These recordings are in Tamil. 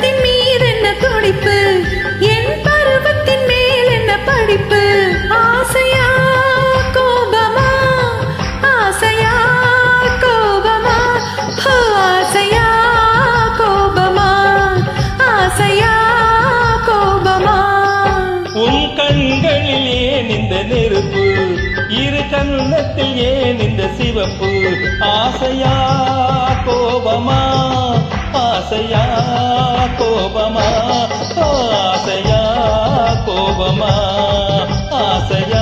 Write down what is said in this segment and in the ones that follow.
பருவத்தின் மீது என்ன துடிப்பு? என் பருவத்தின் மேல் என்ன படிப்பு? ஆசையா கோபமா? ஆசையா கோபமா? ஆசையா கோபமா? ஆசையா கோபமா? உன் கண்களில் ஏன் இந்த நெருப்பு இரு கண்ணத்தில் ஏன் இந்த சிவப்பு? ஆசையா கோபமா? ஆசையா கோபமா ஆசையா கோபமா ஆசையா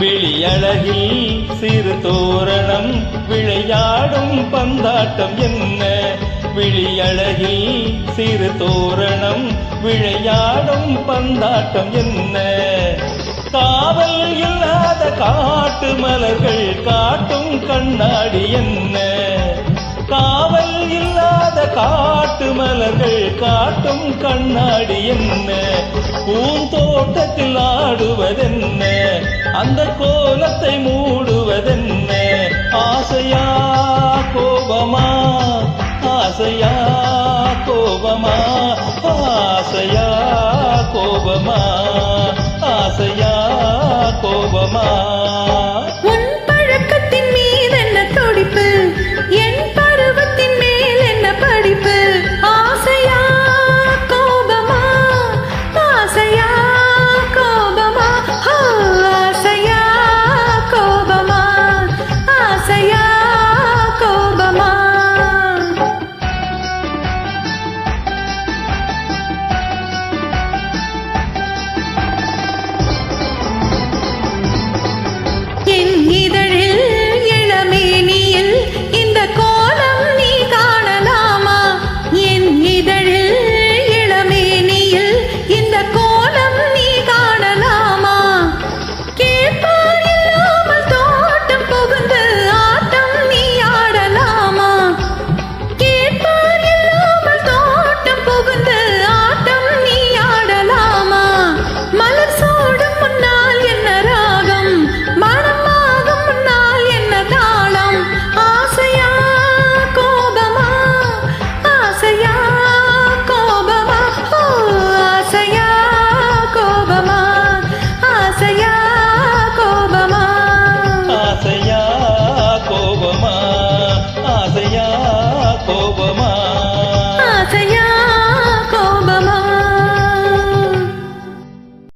விழியழகில் சிறு தோரணம் விளையாடும் பந்தாட்டம் என்ன? விழியழகில் சிறு தோரணம் விளையாடும் பந்தாட்டம் என்ன? காவல் இல்லாத காட்டு மலர்கள் காட்டும் கண்ணாடி என்ன? காவல் இல்லாத காட்டு மலர்கள் காட்டும் கண்ணாடி என்ன? பூந்தோட்டத்தில் ஆடுவதென்ன? அந்த கோலத்தை மூடுவதென்ன? ஆசையா கோபமா? ஆசையா கோபமா? ஆசையா கோபமா? ஆசையா கோபமா? ஆசையா கோபமா ஆசையா கோபமா